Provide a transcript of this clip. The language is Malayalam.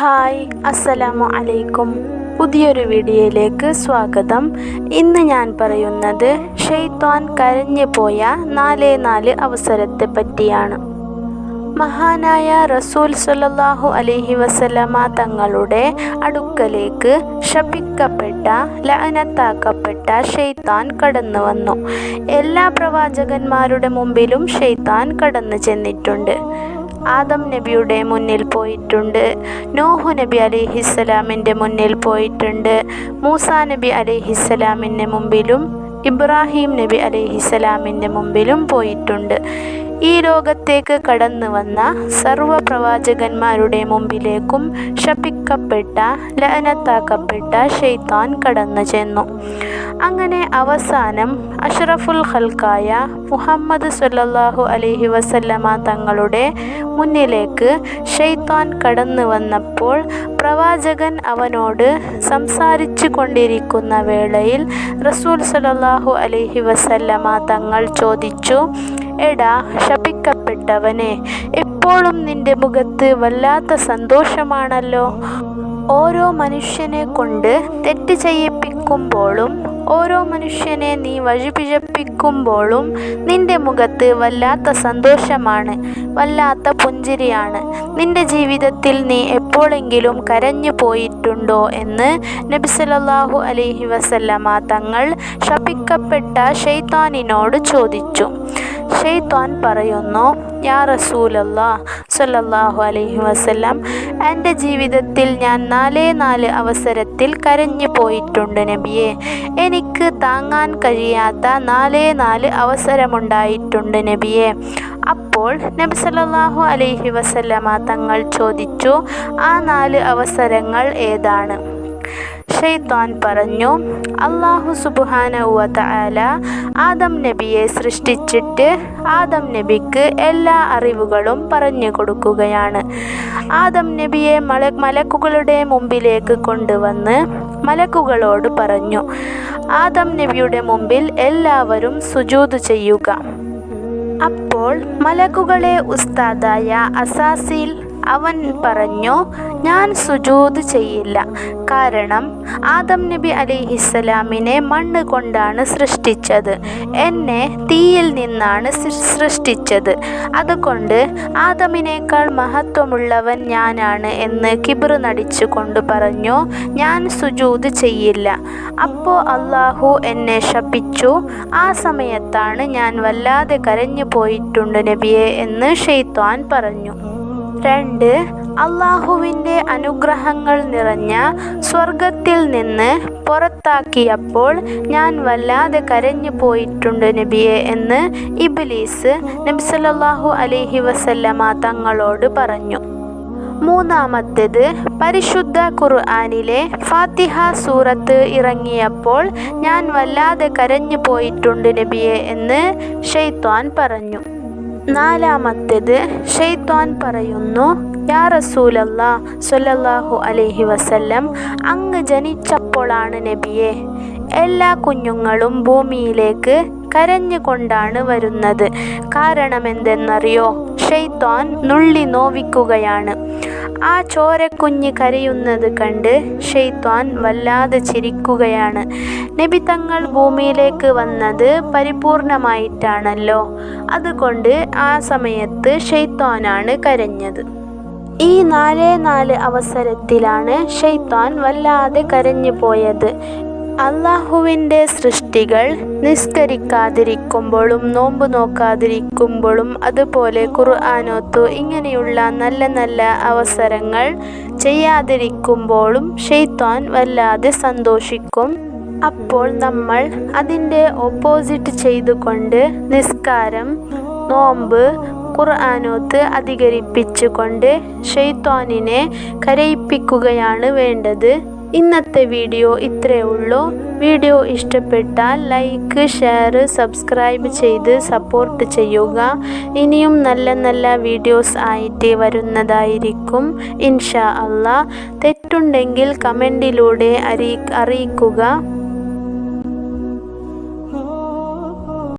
ഹായ് അസ്സലാമു അലൈക്കും. പുതിയൊരു വീഡിയോയിലേക്ക് സ്വാഗതം. ഇന്ന് ഞാൻ പറയുന്നത് ഷെയ്ത്വാൻ കരഞ്ഞു പോയ നാലേ നാല് അവസരത്തെ പറ്റിയാണ്. മഹാനായ റസൂൽ സല്ലല്ലാഹു അലൈഹി വസല്ലമ തങ്ങളുടെ അടുക്കലേക്ക് ശപിക്കപ്പെട്ട ലഅനത്താക്കപ്പെട്ട ഷെയ്ത്താൻ കടന്നു വന്നു. എല്ലാ പ്രവാചകന്മാരുടെ മുമ്പിലും ഷെയ്ത്താൻ കടന്നു ചെന്നിട്ടുണ്ട്. ആദം നബിയുടെ മുന്നിൽ പോയിട്ടുണ്ട്. നോഹു നബി അലിഹിസ്സലാമിന്റെ മുന്നിൽ പോയിട്ടുണ്ട്. മൂസ നബി അലിഹിസ്സലാമിന്റെ മുമ്പിലും ഇബ്രാഹിം നബി അലിഹിസ്സലാമിന്റെ മുമ്പിലും പോയിട്ടുണ്ട്. ഈ ലോകത്തേക്ക് കടന്നു വന്ന സർവ പ്രവാചകന്മാരുടെ മുമ്പിലേക്കും ശപിക്കപ്പെട്ട ലഅനത്താക്കപ്പെട്ട ഷെയ്ത്താൻ കടന്നു ചെന്നു. അങ്ങനെ അവസാനം അഷ്റഫുൽ ഖൽക്കായ മുഹമ്മദ് സല്ലാഹു അലഹി വസല്ലമ തങ്ങളുടെ മുന്നിലേക്ക് ഷെയ്ത്താൻ കടന്നു വന്നപ്പോൾ പ്രവാചകൻ അവനോട് സംസാരിച്ചു കൊണ്ടിരിക്കുന്ന വേളയിൽ റസൂൽ സല്ലല്ലാഹു അലഹി വസല്ലമ തങ്ങൾ ചോദിച്ചു എടാ ശപിക്കപ്പെട്ടവനെ എപ്പോഴും നിന്റെ മുഖത്ത് വല്ലാത്ത സന്തോഷമാണല്ലോ. ഓരോ മനുഷ്യനെ കൊണ്ട് തെറ്റ് ചെയ്യിപ്പിക്കുമ്പോഴും ഓരോ മനുഷ്യനെ നീ വഴിപിഴപ്പിക്കുമ്പോഴും നിന്റെ മുഖത്ത് വല്ലാത്ത സന്തോഷമാണ്. വല്ലാത്ത പുഞ്ചിരിയാണ്. നിന്റെ ജീവിതത്തിൽ നീ എപ്പോഴെങ്കിലും കരഞ്ഞു പോയിട്ടുണ്ടോ എന്ന് നബി സല്ലല്ലാഹു അലൈഹി വസല്ലമ തങ്ങൾ ശപിക്കപ്പെട്ട ഷെയ്ത്താനിനോട് ചോദിച്ചു. ഷെയ്ത്താൻ പറയുന്നു യാ റസൂലല്ലാ സല്ലല്ലാഹു അലൈഹി വസല്ലം എന്റെ ജീവിതത്തിൽ ഞാൻ നാലേ നാല് അവസരത്തിൽ കരഞ്ഞു പോയിട്ടുണ്ട് നബിയെ. എനിക്ക് താങ്ങാൻ കഴിയാത്ത നാലേ നാല് അവസരമുണ്ടായിട്ടുണ്ട് നബിയെ. അപ്പോൾ നബി സല്ലാഹു അലൈഹി വസല്ലമ തങ്ങൾ ചോദിച്ചു ആ നാല് അവസരങ്ങൾ ഏതാണ്? ഷെയ്ത്താൻ പറഞ്ഞു അള്ളാഹു സുബുഹാന തആല ആദം നബിയെ സൃഷ്ടിച്ചിട്ട് ആദം നബിക്ക് എല്ലാ അറിവുകളും പറഞ്ഞു കൊടുക്കുകയാണ്. ആദം നബിയെ മല മലക്കുകളുടെ മുമ്പിലേക്ക് കൊണ്ടുവന്ന് മലക്കുകളോട് പറഞ്ഞു ആദം നബിയുടെ മുമ്പിൽ എല്ലാവരും സുജൂത് ചെയ്യുക. അപ്പോൾ മലക്കുകളെ ഉസ്താദായ അസാസിൽ അവൻ പറഞ്ഞു ഞാൻ സുജൂത് ചെയ്യില്ല. കാരണം ആദം നബി അലിഹിസ്സലാമിനെ മണ്ണ് കൊണ്ടാണ് സൃഷ്ടിച്ചത്. എന്നെ തീയിൽ നിന്നാണ് സൃഷ്ടിച്ചത്. അതുകൊണ്ട് ആദമിനേക്കാൾ മഹത്വമുള്ളവൻ ഞാനാണ് എന്ന് കിബ്ര നടിച്ചു കൊണ്ട് പറഞ്ഞു ഞാൻ സുജൂത് ചെയ്യില്ല. അപ്പോൾ അള്ളാഹു എന്നെ ശപിച്ചു. ആ സമയത്താണ് ഞാൻ വല്ലാതെ കരഞ്ഞു പോയിട്ടുണ്ട് നബിയെ എന്ന് ഷെയ്ത്വാൻ പറഞ്ഞു. രണ്ട് അള്ളാഹുവിന്റെ അനുഗ്രഹങ്ങൾ നിറഞ്ഞ സ്വർഗത്തിൽ നിന്ന് പുറത്താക്കിയപ്പോൾ ഞാൻ വല്ലാതെ കരഞ്ഞു പോയിട്ടുണ്ട് നബിയെ എന്ന് ഇബിലീസ് നബി സല്ലാഹു അലൈഹി വസല്ലമ തങ്ങളോട് പറഞ്ഞു. മൂന്നാമത്തേത് പരിശുദ്ധ ഖുർആാനിലെ ഫാത്തിഹ സൂറത്ത് ഇറങ്ങിയപ്പോൾ ഞാൻ വല്ലാതെ കരഞ്ഞു പോയിട്ടുണ്ട് നബിയെ എന്ന് ഷെയ്ത്വാൻ പറഞ്ഞു. നാലാമത്തേത് ഷെയ്ത്വാൻ പറയുന്നു യാ റസൂലല്ല സൊല്ലാഹു അലഹി വസല്ലം അങ്ങ് ജനിച്ചപ്പോഴാണ് നബിയെ എല്ലാ കുഞ്ഞുങ്ങളും ഭൂമിയിലേക്ക് കരഞ്ഞുകൊണ്ടാണ് വരുന്നത്. കാരണം എന്തെന്നറിയോ ഷെയ്ത്താൻ നുള്ളി നോവിക്കുകയാണ്. ആ ചോരക്കുഞ്ഞ് കരയുന്നത് കണ്ട് ഷെയ്ത്വാൻ വല്ലാതെ ചിരിക്കുകയാണ്. നബി തങ്ങൾ ഭൂമിയിലേക്ക് വന്നത് പരിപൂർണമായിട്ടാണല്ലോ. അതുകൊണ്ട് ആ സമയത്ത് ഷെയ്ത്വാനാണ് കരഞ്ഞത്. ഈ നാലേ നാല് അവസരത്തിലാണ് ഷെയ്ത്താൻ വല്ലാതെ കരഞ്ഞു പോയത് അള്ളാഹുവിന്റെ സൃഷ്ടികൾ നിസ്കരിക്കാതിരിക്കുമ്പോഴും നോമ്പ് നോക്കാതിരിക്കുമ്പോഴും അതുപോലെ ഖുർആാനോത്തു ഇങ്ങനെയുള്ള നല്ല നല്ല അവസരങ്ങൾ ചെയ്യാതിരിക്കുമ്പോഴും ഷെയ്ത്താൻ വല്ലാതെ സന്തോഷിക്കും. അപ്പോൾ നമ്മൾ അതിന്റെ ഓപ്പോസിറ്റ് ചെയ്തുകൊണ്ട് നിസ്കാരം നോമ്പ് ഖുർആാനോത്ത് അധികരിപ്പിച്ചുകൊണ്ട് ഷെയ്ത്താനിനെ കരയിപ്പിക്കുകയാണ് വേണ്ടത്. ഇന്നത്തെ വീഡിയോ ഇത്രയേ ഉള്ളൂ. വീഡിയോ ഇഷ്ടപ്പെട്ടാൽ ലൈക്ക് ഷെയർ സബ്സ്ക്രൈബ് ചെയ്ത് സപ്പോർട്ട് ചെയ്യുക. ഇനിയും നല്ല നല്ല വീഡിയോസ് ആയിട്ട് വരുന്നതായിരിക്കും. ഇൻഷാ അള്ളാ. തെറ്റുണ്ടെങ്കിൽ കമന്റിലൂടെ അറിയിക്കുക.